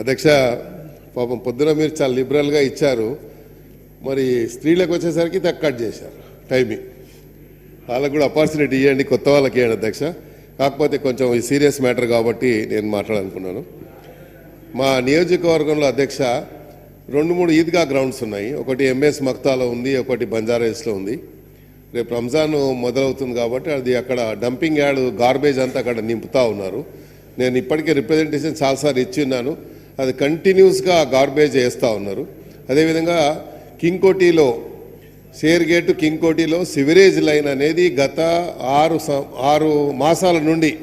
అధ్యక్ష పాపం పొద్దున మీరు చాలా లిబరల్గా ఇచ్చారు. మరి స్త్రీలకు వచ్చేసరికి తక్కువ కట్ చేశారు టైమింగ్ వాళ్ళకు కూడా ఆపర్చునిటీ ఇవ్వండి కొత్త వాళ్ళకి ఇవ్వండి అధ్యక్ష. కాకపోతే కొంచెం ఈ సీరియస్ మ్యాటర్ కాబట్టి నేను మాట్లాడాలనుకున్నాను. మా నియోజకవర్గంలో అధ్యక్ష రెండు మూడు ఈద్గా గ్రౌండ్స్ ఉన్నాయి. ఒకటి ఎంఎస్ మక్తాలో ఉంది ఒకటి బంజారాస్లో ఉంది. రేపు రంజాన్ మొదలవుతుంది కాబట్టి అది అక్కడ డంపింగ్ యార్డ్ గార్బేజ్ అంతా అక్కడ నింపుతా ఉన్నారు. నేను ఇప్పటికే రిప్రజెంటేషన్ చాలాసార్లు ఇచ్చి ఉన్నాను. అది కంటిన్యూస్గా గార్బేజ్ వేస్తూ ఉన్నారు. అదేవిధంగా కింగ్కోటిలో షేర్ గేటు కింగ్కోటిలో సివరేజ్ లైన్ అనేది గత ఆరు ఆరు మాసాల నుండి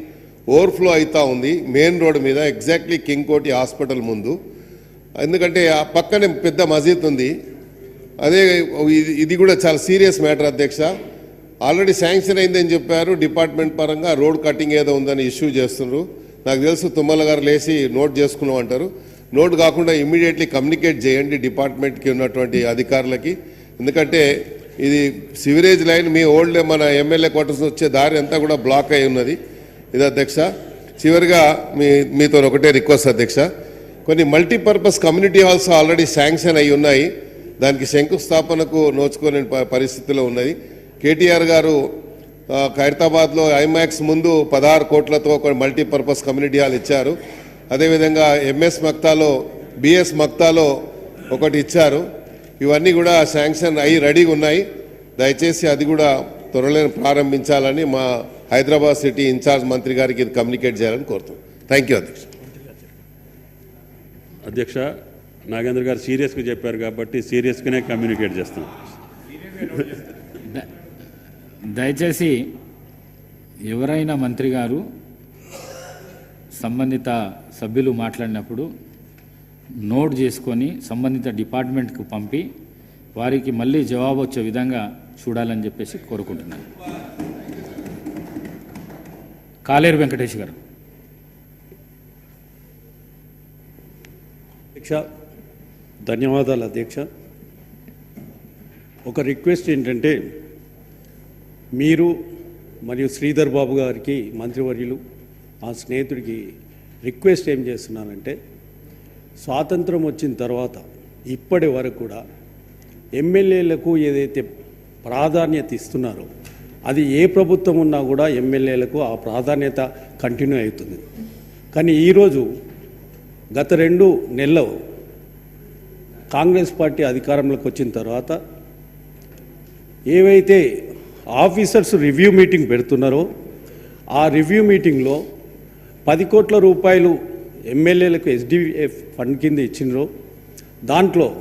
ఓవర్ఫ్లో అవుతూ ఉంది. మెయిన్ రోడ్ మీద ఎగ్జాక్ట్లీ కింగ్కోటి హాస్పిటల్ ముందు. ఎందుకంటే ఆ పక్కనే పెద్ద మసీద్ ఉంది. అదే ఇది- ఇది కూడా చాలా సీరియస్ మ్యాటర్ అధ్యక్ష. ఆల్రెడీ శాంక్షన్ అయిందని చెప్పారు. డిపార్ట్మెంట్ పరంగా రోడ్ కటింగ్ ఏదో ఉందని ఇష్యూ చేస్తున్నారు నాకు తెలుసు తుమ్మల గారు లేచి నోట్ చేసుకున్నాం అంటారు. నోట్ కాకుండా ఇమ్మీడియట్లీ కమ్యూనికేట్ చేయండి డిపార్ట్మెంట్కి ఉన్నటువంటి అధికారులకి. ఎందుకంటే ఇది సివరేజ్ లైన్ మీ ఓల్డ్ మన ఎమ్మెల్యే క్వార్టర్స్ వచ్చే దారి అంతా కూడా బ్లాక్ అయి ఉన్నది. ఇది అధ్యక్ష. చివరిగా మీ మీతో ఒకటే రిక్వెస్ట్ అధ్యక్ష. కొన్ని multipurpose community halls already sanction అయి ఉన్నాయి. దానికి శంకుస్థాపనకు నోచుకోలేని ప- పరిస్థితిలో ఉన్నది. కేటీఆర్ గారు ఖైరతాబాద్లో ఐమాక్స్ ముందు పదహారు కోట్లతో ఒక మల్టీపర్పస్ కమ్యూనిటీ హాల్ ఇచ్చారు. అదేవిధంగా ఎంఎస్ మక్తాలో బిఎస్ మక్తాలో ఒకటి ఇచ్చారు. ఇవన్నీ కూడా శాంక్షన్ అయ్యి రెడీగా ఉన్నాయి. దయచేసి అది కూడా త్వరలో ప్రారంభించాలని మా హైదరాబాద్ సిటీ ఇన్ఛార్జ్ మంత్రి గారికి ఇది కమ్యూనికేట్ చేయాలని కోరుతున్నాం థ్యాంక్ యూ అధ్యక్ష. అధ్యక్ష నాగేంద్ర గారు సీరియస్గా చెప్పారు కాబట్టి సీరియస్గానే కమ్యూనికేట్ చేస్తాం. దయచేసి ఎవరైనా మంత్రి గారు సంబంధిత సభ్యులు మాట్లాడినప్పుడు నోట్ చేసుకొని సంబంధిత డిపార్ట్మెంట్కు పంపి వారికి మళ్ళీ జవాబు వచ్చే విధంగా చూడాలని చెప్పేసి కోరుకుంటున్నాను. కాలేరు వెంకటేష్ గారు. అధ్యక్ష ధన్యవాదాలు అధ్యక్ష. ఒక రిక్వెస్ట్ ఏంటంటే మీరు మరియు శ్రీధర్ బాబు గారికి మంత్రివర్యులు మా స్నేహితుడికి రిక్వెస్ట్ ఏం చేస్తున్నానంటే స్వాతంత్రం వచ్చిన తర్వాత ఇప్పటి వరకు కూడా ఎమ్మెల్యేలకు ఏదైతే ప్రాధాన్యత ఇస్తున్నారో అది ఏ ప్రభుత్వం ఉన్నా కూడా ఎమ్మెల్యేలకు ఆ ప్రాధాన్యత కంటిన్యూ అవుతుంది. కానీ ఈరోజు గత రెండు నెలలు కాంగ్రెస్ పార్టీ అధికారంలోకి వచ్చిన తర్వాత ఏవైతే ఆఫీసర్స్ రివ్యూ మీటింగ్ పెడుతున్నారో ఆ రివ్యూ మీటింగ్లో పది కోట్ల రూపాయలు ఎమ్మెల్యేలకు ఎస్డిఎఫ్ ఫండ్ కింద ఇచ్చినరో దాంట్లో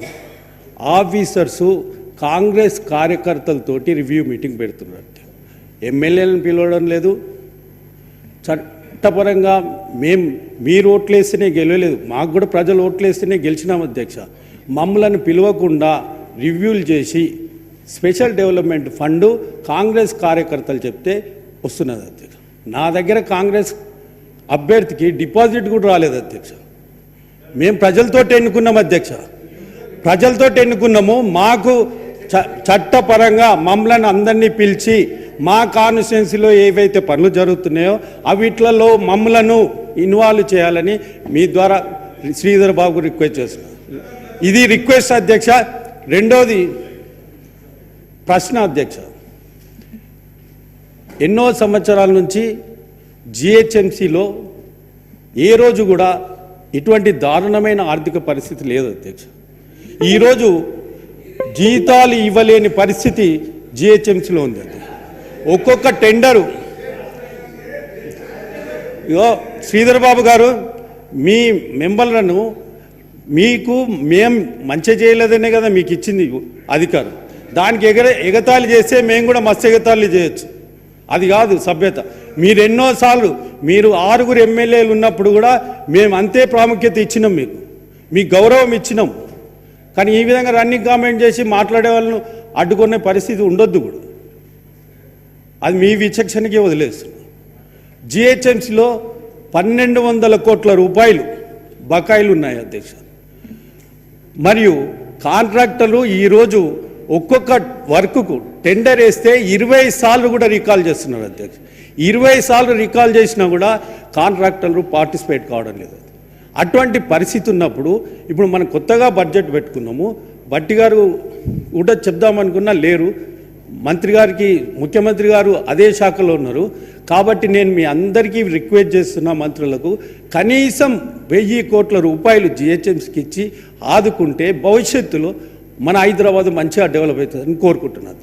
ఆఫీసర్సు కాంగ్రెస్ కార్యకర్తలతోటి రివ్యూ మీటింగ్ పెడుతున్నారు ఎమ్మెల్యేలను పిలవడం లేదు. చట్టపరంగా మేం మీరు ఓట్లేస్తేనే గెలవలేదు. మాకు కూడా ప్రజలు ఓట్లేస్తేనే గెలిచినాం అధ్యక్ష. మమ్మలను పిలవకుండా రివ్యూలు చేసి స్పెషల్ డెవలప్మెంట్ ఫండ్ కాంగ్రెస్ కార్యకర్తలు చెప్తే వస్తున్నది అధ్యక్ష. నా దగ్గర కాంగ్రెస్ అభ్యర్థికి డిపాజిట్ కూడా రాలేదు అధ్యక్ష. మేము ప్రజలతో ఎన్నుకున్నాం అధ్యక్ష. ప్రజలతో ఎన్నుకున్నాము. మాకు చ చట్టపరంగా మమ్మల్ని అందరినీ పిలిచి మా కాన్స్టిట్యున్సీలో ఏవైతే పనులు జరుగుతున్నాయో అవిట్లలో మమ్మలను ఇన్వాల్వ్ చేయాలని మీ ద్వారా శ్రీధర్ బాబు రిక్వెస్ట్ చేస్తున్నాను ఇది రిక్వెస్ట్ అధ్యక్ష. రెండోది ప్రశ్న అధ్యక్ష ఎన్నో సంవత్సరాల నుంచి జిహెచ్ఎంసిలో ఏ రోజు కూడా ఇటువంటి దారుణమైన ఆర్థిక పరిస్థితి లేదు అధ్యక్ష. ఈరోజు జీతాలు ఇవ్వలేని పరిస్థితి జిహెచ్ఎంసీలో ఉంది అధ్యక్ష. ఒక్కొక్క టెండరు. ఇగో శ్రీధర్ బాబు గారు మీ మెంబర్లను మీకు మేం మంచి చేయలేదనే కదా మీకు ఇచ్చింది అధికారం. దానికి ఎగర ఎగతాళి చేస్తే మేము కూడా మస్తు ఎగతాళి చేయొచ్చు. అది కాదు సభ్యత. మీరు ఎన్నోసార్లు మీరు ఆరుగురు ఎమ్మెల్యేలు ఉన్నప్పుడు కూడా మేము అంతే ప్రాముఖ్యత ఇచ్చినాం మీకు. మీ గౌరవం ఇచ్చినాం. కానీ ఈ విధంగా రన్నింగ్ కామెంట్ చేసి మాట్లాడే వాళ్ళను అడ్డుకునే పరిస్థితి ఉండొద్దు కూడా. అది మీ విచక్షణకే వదిలేస్తున్నాం జిహెచ్ఎంసీలో పన్నెండు వందల కోట్ల రూపాయలు బకాయిలు ఉన్నాయి అధ్యక్ష. మరియు కాంట్రాక్టర్లు ఈరోజు ఒక్కొక్క వర్క్కు టెండర్ వేస్తే ఇరవై సార్లు కూడా రికాల్ చేస్తున్నారు అధ్యక్ష. ఇరవై సార్లు రికాల్ చేసినా కూడా కాంట్రాక్టర్లు పార్టిసిపేట్ కావడం లేదు. అటువంటి పరిస్థితి ఉన్నప్పుడు ఇప్పుడు మనం కొత్తగా బడ్జెట్ పెట్టుకున్నాము. బట్టి గారు కూడా చెప్దామనుకున్నా లేరు. మంత్రి గారికి ముఖ్యమంత్రి గారు అదే శాఖలో ఉన్నారు. కాబట్టి నేను మీ అందరికీ రిక్వెస్ట్ చేస్తున్నా మంత్రులకు కనీసం వెయ్యి కోట్ల రూపాయలు జిహెచ్ఎంసీకి ఇచ్చి ఆదుకుంటే భవిష్యత్తులో మన హైదరాబాద్ మంచిగా డెవలప్ అవుతుందని కోరుకుంటున్నాను.